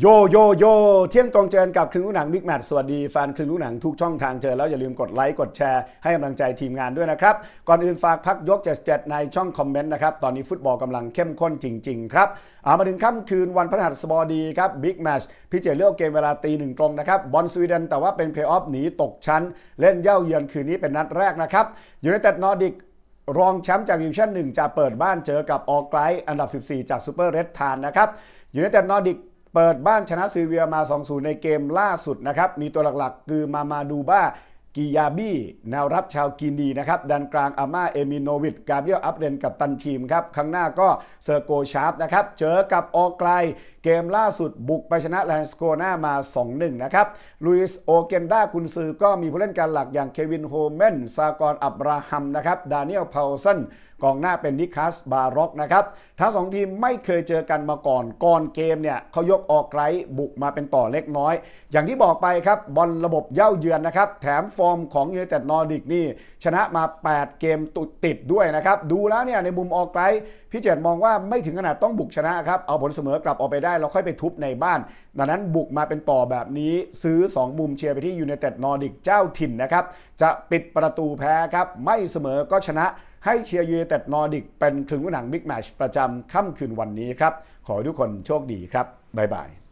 โยโยโยเที่ยงตรงเจอกับครึ่งลูกหนังบิ๊กแมทสวัสดีแฟนครึ่งลูกหนังทุกช่องทางเจอแล้วอย่าลืมกดไลค์กดแชร์ให้กำลังใจทีมงานด้วยนะครับ ก่อนอื่นฝากพักยก 77 ในช่องคอมเมนต์นะครับ ตอนนี้ฟุตบอลกำลังเข้มข้นจริง ๆ ครับเอามาถึงค่ำคืนวันพฤหัสบดีครับบิ๊กแมชพิเจเลือกเกมเวลาตีหนึ่งตรงนะครับบอลสวีเดนแต่ว่าเป็นเพย์ออฟหนีตกชั้น เล่นเย่าเยือนคืนนี้เป็นนัดแรกนะครับยูไนเต็ดนอร์ดิกรองแชมป์จากดิวิชั่น1จะเปิดบ้านเจอกับออกไกลอันดับ 14 จากซูเปอร์เรดทานนะครับยูไนเต็ดนอร์ดิก เปิดบ้านชนะซีเวียมา 2-0 ในเกมล่าสุดนะครับ มีตัวหลักๆ คือมามาดูบ้า กิยาบี้แนวรับชาวกินีนะครับดันกลางอาม่าเอมิโนวิดกาเบียลอัปเดนกับตันทีมครับข้างหน้าก็เซอร์โกชาร์ปนะครับเจอกับออไกลเกมล่าสุดบุกไปชนะแลนสโกนามา 2-1 นะครับลุยส์โอเกนดากุนซือก็มีผู้เล่นการหลักอย่างเควินโฮเมนซากอนอับราฮัมนะครับดานิเอลพาวสันกองหน้าเป็นนิคัสบาร็อกนะครับทั้งสองทีมไม่เคยเจอกันมาก่อน ก่อนเกมเนี่ยเขายกออกไกลบุกมาเป็นต่อเล็กน้อย อย่างที่บอกไปครับบอลระบบเย่าเยือนนะครับแถมฟอร์มของยูไนเต็ดนอร์ดิกนี่ชนะมา 8 เกมต,ติดด้วยนะครับดูแล้วเนี่ยในมุมออกไกลพี่เจตมองว่าไม่ถึงขนาดต้องบุกชนะครับเอาผลเสมอกลับออกไปได้แล้วค่อยไปทุบในบ้าน ดังนั้นบุกมาเป็นต่อแบบนี้ซื้อ 2 มุมเชียร์ไปที่ยูไนเต็ดนอร์ดิกเจ้าถิ่นนะครับจะปิดประตูแพ้ครับไม่เสมอก็ชนะให้เชียร์ยูไนเต็ดนอร์ดิกเป็นครึ่งหนังบิ๊กแมชประจำค่ำคืนวันนี้ครับ ขอให้ทุกคนโชคดีครับ บ๊ายบาย